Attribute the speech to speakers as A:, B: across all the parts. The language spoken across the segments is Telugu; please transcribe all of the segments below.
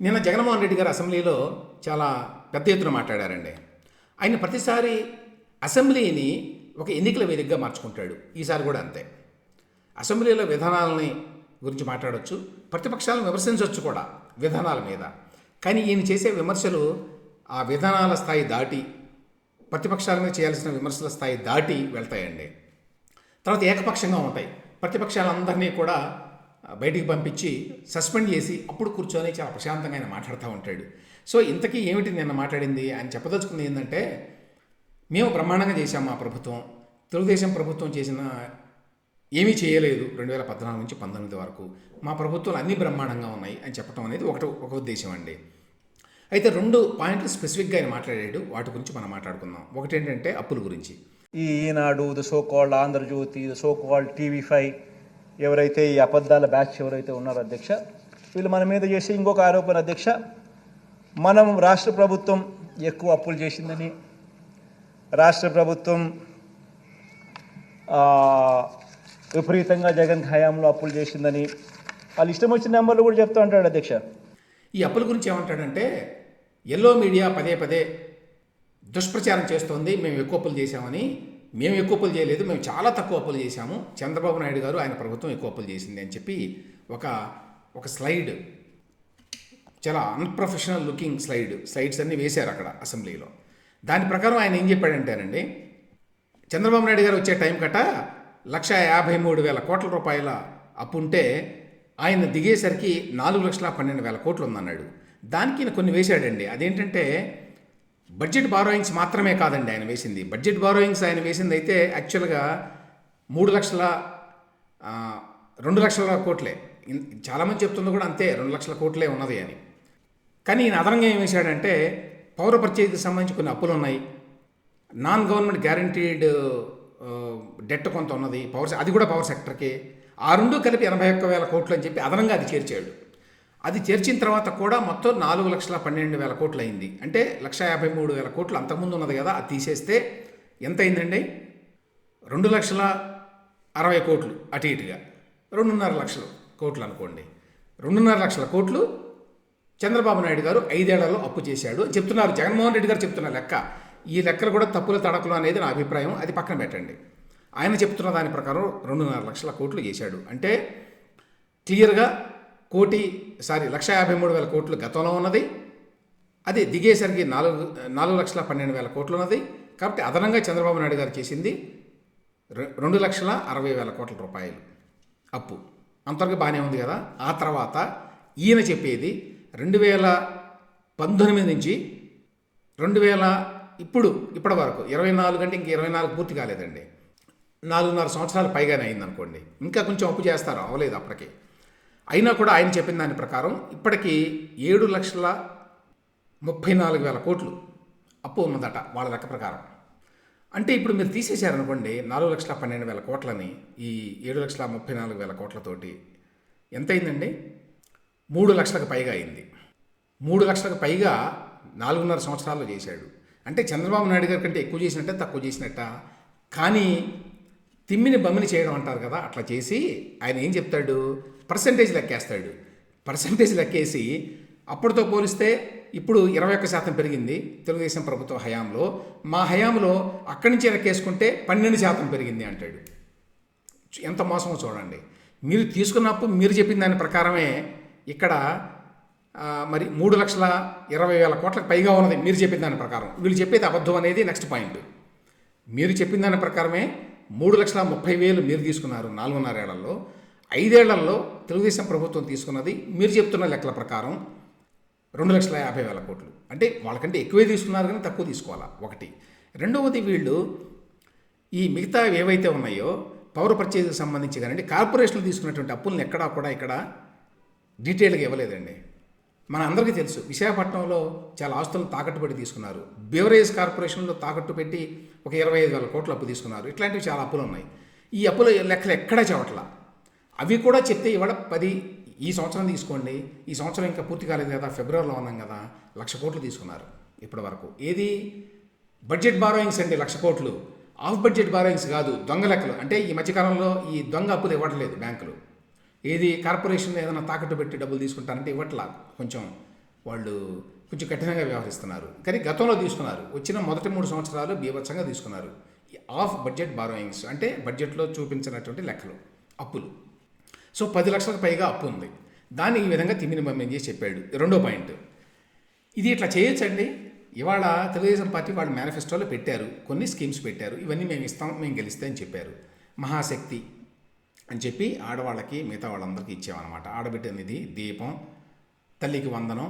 A: నిన్న జగన్మోహన్ రెడ్డి గారు అసెంబ్లీలో చాలా పెద్ద ఎత్తున మాట్లాడారండి. ఆయన ప్రతిసారి అసెంబ్లీని ఒక ఎన్నికల వేదికగా మార్చుకుంటాడు. ఈసారి కూడా అంతే. అసెంబ్లీలో విధానాలని గురించి మాట్లాడవచ్చు ప్రతిపక్షాలను విమర్శించవచ్చు కూడా విధానాల మీద. కానీ ఈయన చేసే విమర్శలు ఆ విధానాల స్థాయి దాటి ప్రతిపక్షాల మీద చేయాల్సిన విమర్శల స్థాయి దాటి వెళ్తాయండి. తర్వాత ఏకపక్షంగా ఉంటాయి. ప్రతిపక్షాలందరినీ కూడా బయటికి పంపించి సస్పెండ్ చేసి అప్పుడు కూర్చొని చాలా ప్రశాంతంగా ఆయన మాట్లాడుతూ ఉంటాడు. సో ఇంతకీ ఏమిటి నిన్న మాట్లాడింది ఆయన చెప్పదలుచుకుంది ఏంటంటే మేము బ్రహ్మాండంగా చేశాం మా ప్రభుత్వం. తెలుగుదేశం ప్రభుత్వం చేసిన ఏమీ చేయలేదు రెండు వేల పద్నాలుగు నుంచి పంతొమ్మిది వరకు. మా ప్రభుత్వాలు అన్నీ బ్రహ్మాండంగా ఉన్నాయి అని చెప్పడం అనేది ఒకటి ఒక ఉద్దేశం అండి. అయితే రెండు పాయింట్లు స్పెసిఫిక్గా ఆయన మాట్లాడాడు. వాటి గురించి మనం మాట్లాడుకుందాం. ఒకటి ఏంటంటే అప్పుల గురించి.
B: ఈ Eenadu the so called Andhra Jyothi the so called TV five ఎవరైతే ఈ అబద్ధాల బ్యాచ్ ఎవరైతే ఉన్నారో అధ్యక్ష వీళ్ళు మన మీద చేసే ఇంకొక ఆరోపణ అధ్యక్ష మనం రాష్ట్ర ప్రభుత్వం ఎక్కువ అప్పులు చేసిందని రాష్ట్ర ప్రభుత్వం విపరీతంగా జగన్ హయాంలో అప్పులు చేసిందని వాళ్ళు ఇష్టం వచ్చిన నెంబర్లు కూడా చెప్తూ ఉంటాడు అధ్యక్ష.
A: ఈ అప్పుల గురించి ఏమంటాడంటే ఎల్లో మీడియా పదే పదే దుష్ప్రచారం చేస్తోంది మేము ఎక్కువ అప్పులు చేశామని మేము ఎక్కువ అప్పులు చేయలేదు మేము చాలా తక్కువ అప్పులు చేశాము. చంద్రబాబు నాయుడు గారు ఆయన ప్రభుత్వం ఎక్కువ అప్పులు చేసింది అని చెప్పి ఒక ఒక స్లైడ్ చాలా అన్ప్రొఫెషనల్ లుకింగ్ స్లైడ్ స్లైడ్స్ అన్నీ వేశారు అక్కడ అసెంబ్లీలో. దాని ప్రకారం ఆయన ఏం చెప్పాడంటేనండి చంద్రబాబు నాయుడు గారు వచ్చే టైం కట లక్ష యాభై మూడు వేల కోట్ల రూపాయల అప్పు ఉంటే ఆయన దిగేసరికి నాలుగు లక్షల పన్నెండు వేల కోట్లు ఉందన్నాడు. దానికి కొన్ని వేశాడండి. అదేంటంటే బడ్జెట్ బారోయింగ్స్ మాత్రమే కాదండి ఆయన వేసింది. బడ్జెట్ బారోయింగ్స్ ఆయన వేసింది అయితే యాక్చువల్గా మూడు లక్షల రెండు లక్షల కోట్లే. చాలామంది చెప్తుంది కూడా అంతే రెండు లక్షల కోట్లే ఉన్నది అని. కానీ ఈయన అదనంగా ఏం వేశాడంటే పౌర పరిచయకి సంబంధించి కొన్ని అప్పులు ఉన్నాయి. నాన్ గవర్నమెంట్ గ్యారంటీడ్ డెట్ కొంత ఉన్నది పవర్ అది కూడా పవర్ సెక్టర్కి. ఆ రెండు కలిపి ఎనభై ఒక్క వేల కోట్లు అని చెప్పి అదనంగా అది చేర్చాడు. అది చేర్చిన తర్వాత కూడా మొత్తం నాలుగు లక్షల పన్నెండు వేల కోట్లు అయింది. అంటే లక్ష యాభై మూడు వేల కోట్లు అంతకుముందు ఉన్నది కదా అది తీసేస్తే ఎంత అయిందండి? రెండు లక్షల అరవై కోట్లు అటు ఇటుగా. రెండున్నర లక్షల కోట్లు అనుకోండి. రెండున్నర లక్షల కోట్లు చంద్రబాబు నాయుడు గారు ఐదేళ్ళలో అప్పు చేశాడు చెప్తున్నారు. జగన్మోహన్ రెడ్డి గారు చెప్తున్న లెక్క. ఈ లెక్కలు కూడా తప్పుల తడకలు అనేది నా అభిప్రాయం. అది పక్కన పెట్టండి. ఆయన చెప్తున్న దాని ప్రకారం రెండున్నర లక్షల కోట్లు చేశాడు. అంటే క్లియర్గా కోటి సారీ లక్ష యాభై మూడు వేల కోట్లు గతంలో ఉన్నది. అది దిగేసరికి నాలుగు నాలుగు లక్షల పన్నెండు వేల కోట్లు ఉన్నది. కాబట్టి అదనంగా చంద్రబాబు నాయుడు గారు చేసింది రెండు లక్షల అరవై వేల కోట్ల రూపాయలు అప్పు. అంతవరకు బాగానే ఉంది కదా. ఆ తర్వాత ఈయన చెప్పేది రెండు వేల పంతొమ్మిది నుంచి రెండు వేల ఇప్పుడు ఇప్పటి వరకు ఇరవై నాలుగు అంటే ఇంక ఇరవై నాలుగు పూర్తి కాలేదండి. నాలుగున్నర సంవత్సరాలు పైగానే అయిందనుకోండి. ఇంకా కొంచెం అప్పు చేస్తారు? అవ్వలేదు అప్పటికి. అయినా కూడా ఆయన చెప్పిన దాని ప్రకారం ఇప్పటికీ ఏడు లక్షల ముప్పై నాలుగు వేల కోట్లు అప్పు ఉన్నదట వాళ్ళ లెక్క ప్రకారం. అంటే ఇప్పుడు మీరు తీసేశారనుకోండి నాలుగు లక్షల పన్నెండు వేల కోట్లని ఈ ఏడు లక్షల ముప్పై నాలుగు వేల కోట్లతోటి ఎంత అయిందండి మూడు లక్షలకు పైగా అయింది. మూడు లక్షలకు పైగా నాలుగున్నర సంవత్సరాల్లో చేశాడు. అంటే చంద్రబాబు నాయుడు గారి కంటే ఎక్కువ చేసినట్ట తక్కువ చేసినట్ట? కానీ తిమ్మిని బమ్మిని చేయడం అంటారు కదా అట్లా చేసి ఆయన ఏం చెప్తాడు? పర్సంటేజ్ లెక్కేస్తాడు. పర్సంటేజ్ లెక్కేసి అప్పటితో పోలిస్తే ఇప్పుడు ఇరవై ఒక్క శాతం పెరిగింది తెలుగుదేశం ప్రభుత్వ హయాంలో. మా హయాంలో అక్కడి నుంచి లెక్కేసుకుంటే పన్నెండు శాతం పెరిగింది అంటాడు. ఎంత మోసమో చూడండి. మీరు తీసుకున్నప్పుడు మీరు చెప్పిన దాని ప్రకారమే ఇక్కడ మరి మూడు లక్షల ఇరవై వేల కోట్లకు పైగా ఉన్నది మీరు చెప్పిన దాని ప్రకారం. వీళ్ళు చెప్పేది అబద్ధం అనేది నెక్స్ట్ పాయింట్ మీరు చెప్పిన దాని ప్రకారమే మూడు లక్షల ముప్పై వేలు మీరు తీసుకున్నారు నాలుగున్నర ఏళ్ళలో ఐదేళ్ళలో తెలుగుదేశం ప్రభుత్వం తీసుకున్నది. మీరు చెప్తున్న లెక్కల ప్రకారం రెండు లక్షల యాభై వేల కోట్లు. అంటే వాళ్ళకంటే ఎక్కువే తీసుకున్నారు కానీ తక్కువ తీసుకోవాలా? ఒకటి. రెండవది వీళ్ళు ఈ మిగతా ఏవైతే ఉన్నాయో పవర్ పర్చేజ్కి సంబంధించి కానీ కార్పొరేషన్లు తీసుకున్నటువంటి అప్పులను ఎక్కడా కూడా ఇక్కడ డీటెయిల్గా ఇవ్వలేదండి. మన అందరికీ తెలుసు విశాఖపట్నంలో చాలా ఆస్తులను తాకట్టు పెట్టి తీసుకున్నారు. బెవరేజ్ కార్పొరేషన్లో తాకట్టు పెట్టి ఒక ఇరవై ఐదు వేల కోట్ల అప్పు తీసుకున్నారు. ఇట్లాంటివి చాలా అప్పులు ఉన్నాయి. ఈ అప్పుల లెక్కలు ఎక్కడా చెవట్ల? అవి కూడా చెప్తే ఇవాళ పది ఈ సంవత్సరం తీసుకోండి ఈ సంవత్సరం ఇంకా పూర్తి కాలేదు కదా ఫిబ్రవరిలో ఉన్నాం కదా లక్ష కోట్లు తీసుకున్నారు ఇప్పటి వరకు. ఏది? బడ్జెట్ బారోయింగ్స్ అండి లక్ష కోట్లు. ఆఫ్ బడ్జెట్ బారోయింగ్స్ కాదు దొంగ లెక్కలు. అంటే ఈ మధ్యకాలంలో ఈ దొంగ అప్పులు ఇవ్వట్లేదు బ్యాంకులు. ఏది కార్పొరేషన్ ఏదైనా తాకట్టు పెట్టి డబ్బులు తీసుకుంటారంటే ఇవ్వట్లా కొంచెం వాళ్ళు కొంచెం కఠినంగా వ్యవహరిస్తున్నారు. కానీ గతంలో తీసుకున్నారు. వచ్చిన మొదటి మూడు సంవత్సరాలు బీభత్సంగా తీసుకున్నారు. ఆఫ్ బడ్జెట్ బారోయింగ్స్ అంటే బడ్జెట్లో చూపించినటువంటి లెక్కలు అప్పులు. సో పది లక్షలకు పైగా అప్పు ఉంది. దాన్ని ఈ విధంగా తిమ్మిని బమ్మిని చేసి చెప్పాడు. రెండో పాయింట్. ఇది ఇట్లా చేయొచ్చండి? ఇవాళ తెలుగుదేశం పార్టీ వాళ్ళు మేనిఫెస్టోలో పెట్టారు. కొన్ని స్కీమ్స్ పెట్టారు. ఇవన్నీ మేము ఇస్తాం మేము గెలిస్తే అని చెప్పారు. మహాశక్తి అని చెప్పి ఆడవాళ్ళకి మిగతా వాళ్ళందరికీ ఇచ్చేవన్నమాట. ఆడబిడ్డ నిధి దీపం తల్లికి వందనం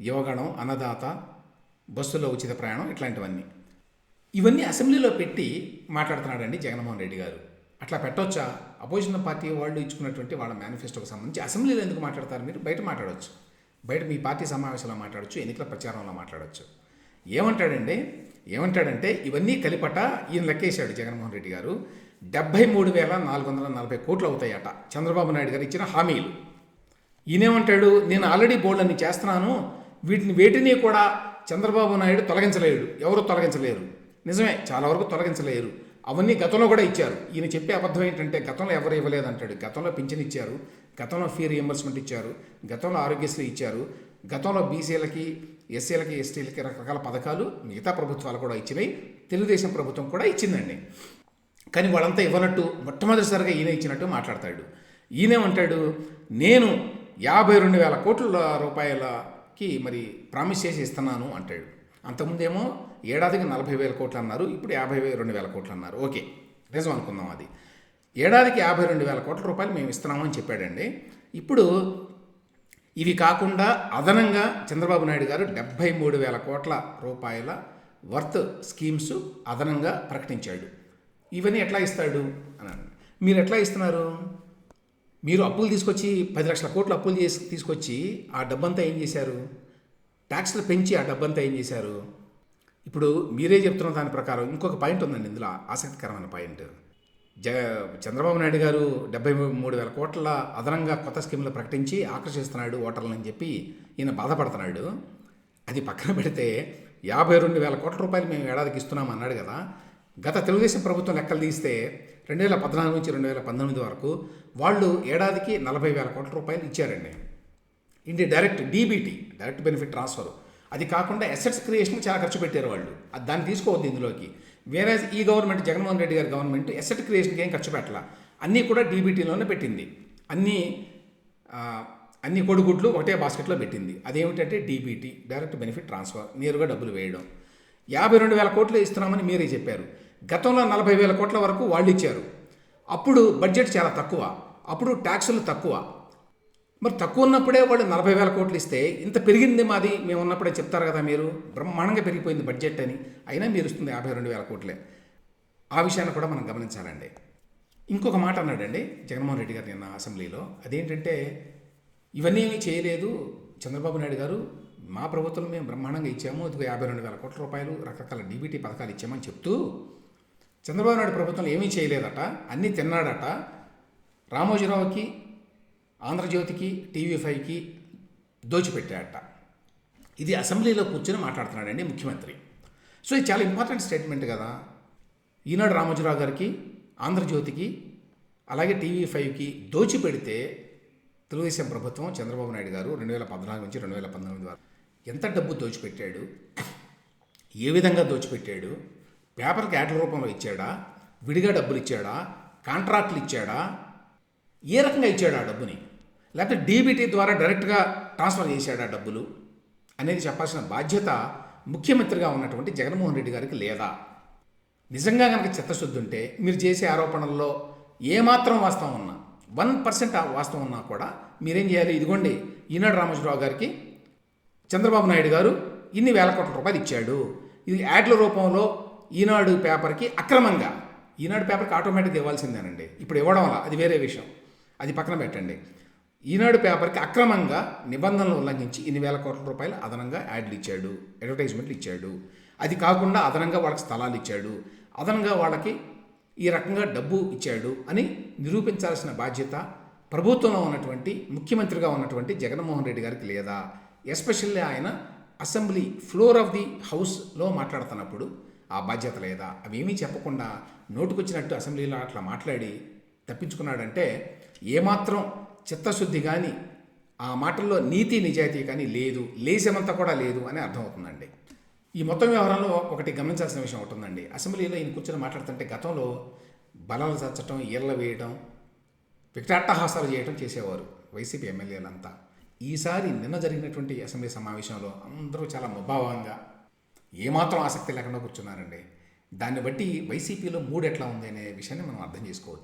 A: యువగణం అన్నదాత బస్సులో ఉచిత ప్రయాణం ఇట్లాంటివన్నీ. ఇవన్నీ అసెంబ్లీలో పెట్టి మాట్లాడుతున్నాడండి జగన్మోహన్ రెడ్డి గారు. అట్లా పెట్టొచ్చా? అపోజిషన్ పార్టీ వాళ్ళు ఇచ్చుకున్నటువంటి వాళ్ళ మేనిఫెస్టోకి సంబంధించి అసెంబ్లీలో ఎందుకు మాట్లాడతారు మీరు? బయట మాట్లాడవచ్చు బయట మీ పార్టీ సమావేశంలో మాట్లాడచ్చు ఎన్నికల ప్రచారంలో మాట్లాడవచ్చు ఏమంటాడండి? ఏమంటాడంటే ఇవన్నీ కలిపట ఈయన లెక్కేశాడు జగన్మోహన్ రెడ్డి గారు. డెబ్బై మూడు వేల నాలుగు వందల నలభై కోట్లు అవుతాయట చంద్రబాబు నాయుడు గారు ఇచ్చిన హామీలు. ఈయనేమంటాడు నేను ఆల్రెడీ బోల్డన్ని చేస్తున్నాను. వీటిని వేటిని కూడా చంద్రబాబు నాయుడు తొలగించలేడు. ఎవరు తొలగించలేరు? నిజమే చాలా వరకు తొలగించలేరు. అవన్నీ గతంలో కూడా ఇచ్చారు. ఈయన చెప్పే అబద్ధం ఏంటంటే గతంలో ఎవరు ఇవ్వలేదు అంటాడు గతంలో పింఛన్ ఇచ్చారు. గతంలో ఫీ రియంబర్స్మెంట్ ఇచ్చారు. గతంలో ఆరోగ్యశ్రీ ఇచ్చారు. గతంలో బీసీలకి ఎస్సీలకి ఎస్టీలకి రకరకాల పథకాలు మిగతా ప్రభుత్వాలు కూడా ఇచ్చినాయి. తెలుగుదేశం ప్రభుత్వం కూడా ఇచ్చిందండి. కానీ వాళ్ళంతా ఇవ్వనట్టు మొట్టమొదటిసారిగా ఈయన ఇచ్చినట్టు మాట్లాడతాడు. ఈయనేమంటాడు నేను యాభై రెండు వేల కోట్ల రూపాయలకి మరి ప్రామిస్ చేసి ఇస్తున్నాను అంటాడు. అంతకుముందేమో ఏడాదికి నలభై వేల కోట్లు అన్నారు ఇప్పుడు యాభై రెండు వేల కోట్లు అన్నారు. ఓకే నిజం అనుకుందాం అది. ఏడాదికి యాభై రెండు వేల కోట్ల రూపాయలు మేము ఇస్తున్నామని చెప్పాడండి. ఇప్పుడు ఇవి కాకుండా అదనంగా చంద్రబాబు నాయుడు గారు డెబ్బై మూడు వేల కోట్ల రూపాయల వర్త్ స్కీమ్స్ అదనంగా ప్రకటించాడు. ఇవన్నీ ఎట్లా ఇస్తాడు? అని మీరు ఎట్లా ఇస్తున్నారు? మీరు అప్పులు తీసుకొచ్చి పది లక్షల కోట్లు అప్పులు చేసి తీసుకొచ్చి ఆ డబ్బంతా ఏం చేశారు? ట్యాక్స్లు పెంచి ఆ డబ్బంతా ఏం చేశారు? ఇప్పుడు మీరే చెప్తున్న దాని ప్రకారం. ఇంకొక పాయింట్ ఉందండి ఇందులో ఆసక్తికరమైన పాయింట్. జ చంద్రబాబు నాయుడు గారు డెబ్బై మూడు వేల కోట్ల అదనంగా కొత్త స్కీమ్లు ప్రకటించి ఆకర్షిస్తున్నాడు ఓటర్లని చెప్పి ఈయన బాధపడుతున్నాడు. అది పక్కన పెడితే యాభై రెండు వేల కోట్ల రూపాయలు మేము ఏడాదికి ఇస్తున్నాం అన్నాడు కదా. గత తెలుగుదేశం ప్రభుత్వం లెక్కలు తీస్తే రెండు వేల పద్నాలుగు నుంచి రెండు వేల పంతొమ్మిది వరకు వాళ్ళు ఏడాదికి నలభై వేల కోట్ల రూపాయలు ఇచ్చారండి. ఇండి direct DBT direct benefit transfer. అది కాకుండా అసెట్స్ క్రియేషన్ చాలా ఖర్చు పెట్టారు వాళ్ళు. అది దాన్ని తీసుకోవద్దు ఇందులోకి. వేరే ఈ గవర్నమెంట్ జగన్మోహన్ రెడ్డి గారి గవర్నమెంట్ అసెట్ క్రియేషన్కి ఏం ఖర్చు పెట్టాల? అన్నీ కూడా డీబీటీలోనే పెట్టింది. అన్నీ అన్ని కొడుగుడ్లు ఒకటే బాస్కెట్లో పెట్టింది. అదేమిటంటే డీబీటీ డైరెక్ట్ బెనిఫిట్ ట్రాన్స్ఫర్ నేరుగా డబ్బులు వేయడం. యాభై రెండు వేల కోట్లు ఇస్తున్నామని మీరే చెప్పారు. గతంలో నలభై వేల కోట్ల వరకు వాళ్ళు ఇచ్చారు. అప్పుడు బడ్జెట్ చాలా తక్కువ. అప్పుడు ట్యాక్సులు తక్కువ. మరి తక్కువ ఉన్నప్పుడే వాళ్ళు నలభై వేల కోట్లు ఇస్తే ఇంత పెరిగింది మాది మేము ఉన్నప్పుడే చెప్తారు కదా మీరు? బ్రహ్మాండంగా పెరిగిపోయింది బడ్జెట్ అని. అయినా మీరు ఇస్తుంది యాభై రెండు వేల కోట్లే. ఆ విషయాన్ని కూడా మనం గమనించాలండి. ఇంకొక మాట అన్నాడండి జగన్మోహన్ రెడ్డి గారు నిన్న అసెంబ్లీలో. అదేంటంటే ఇవన్నీ ఏమీ చేయలేదు. చంద్రబాబు నాయుడు గారు మా ప్రభుత్వం మేము బ్రహ్మాండంగా ఇచ్చాము. ఇదిగో యాభై రెండు వేల కోట్ల రూపాయలు రకరకాల డీబీటీ పథకాలు ఇచ్చామని చెప్తూ చంద్రబాబు నాయుడు ప్రభుత్వం ఏమీ చేయలేదట అన్నీ తిన్నాడట. రామోజీరావుకి ఆంధ్రజ్యోతికి టీవీ ఫైవ్కి దోచిపెట్టాడట. ఇది అసెంబ్లీలో కూర్చొని మాట్లాడుతున్నాడండి ముఖ్యమంత్రి. సో ఇది చాలా ఇంపార్టెంట్ స్టేట్మెంట్ కదా. ఈనాడు రామోజీరావు గారికి ఆంధ్రజ్యోతికి అలాగే టీవీ ఫైవ్కి దోచిపెడితే తెలుగుదేశం ప్రభుత్వం చంద్రబాబు నాయుడు గారు రెండు వేల పద్నాలుగు నుంచి రెండు వేల పంతొమ్మిది వరకు ఎంత డబ్బు దోచిపెట్టాడు ఏ విధంగా దోచిపెట్టాడు పేపర్కి యాడ్ల రూపంలో ఇచ్చాడా? విడిగా డబ్బులు ఇచ్చాడా? కాంట్రాక్ట్లు ఇచ్చాడా? ఏ రకంగా ఇచ్చాడా ఆ డబ్బుని? లేకపోతే డీబీటీ ద్వారా డైరెక్ట్గా ట్రాన్స్ఫర్ చేశాడు ఆ డబ్బులు? అనేది చెప్పాల్సిన బాధ్యత ముఖ్యమంత్రిగా ఉన్నటువంటి జగన్మోహన్ రెడ్డి గారికి లేదా? నిజంగా కనుక చిత్తశుద్ధి ఉంటే మీరు చేసే ఆరోపణల్లో ఏమాత్రం వాస్తవం ఉన్నా వన్ పర్సెంట్ వాస్తవం ఉన్నా కూడా మీరేం చేయాలి? ఇదిగోండి ఈనాడు రామోజీరావు గారికి చంద్రబాబు నాయుడు గారు ఇన్ని వేల కోట్ల రూపాయలు ఇచ్చాడు. ఇది యాడ్ల రూపంలో ఈనాడు పేపర్కి అక్రమంగా ఈనాడు పేపర్కి ఆటోమేటిక్గా ఇవ్వాల్సిందేనండి. ఇప్పుడు ఇవ్వడం వల్ల అది వేరే విషయం. అది పక్కన పెట్టండి. ఈనాడు పేపర్కి అక్రమంగా నిబంధనలు ఉల్లంఘించి ఇన్ని వేల కోట్ల రూపాయలు అదనంగా యాడ్లు ఇచ్చాడు అడ్వర్టైజ్మెంట్లు ఇచ్చాడు. అది కాకుండా అదనంగా వాళ్ళకి స్థలాలు ఇచ్చాడు అదనంగా వాళ్ళకి ఈ రకంగా డబ్బు ఇచ్చాడు అని నిరూపించాల్సిన బాధ్యత ప్రభుత్వంలో ఉన్నటువంటి ముఖ్యమంత్రిగా ఉన్నటువంటి జగన్మోహన్ రెడ్డి గారికి లేదా ఎస్పెషల్లీ ఆయన అసెంబ్లీ ఫ్లోర్ ఆఫ్ ది హౌస్లో మాట్లాడుతున్నప్పుడు ఆ బాధ్యత లేదా? అవేమీ చెప్పకుండా నోటుకొచ్చినట్టు అసెంబ్లీలో అట్లా మాట్లాడి తప్పించుకున్నాడంటే ఏమాత్రం చిత్తశుద్ధి కానీ ఆ మాటల్లో నీతి నిజాయితీ కానీ లేదు లేసేమంతా కూడా లేదు అని అర్థమవుతుందండి. ఈ మొత్తం వ్యవహారంలో ఒకటి గమనించాల్సిన విషయం ఒకటి ఉందండి. అసెంబ్లీలో ఈయన కూర్చొని మాట్లాడుతుంటే గతంలో బలాలు చచ్చటం ఈళ్ళ వేయడం వికటాట్టహాసాలు చేయడం చేసేవారు వైసీపీ ఎమ్మెల్యేలంతా. ఈసారి నిన్న జరిగినటువంటి అసెంబ్లీ సమావేశంలో అందరూ చాలా ముభావంగా ఏమాత్రం ఆసక్తి లేకుండా కూర్చున్నారండి. దాన్ని బట్టి వైసీపీలో మూడు ఎట్లా ఉంది అనే విషయాన్ని మనం అర్థం చేసుకోవచ్చు.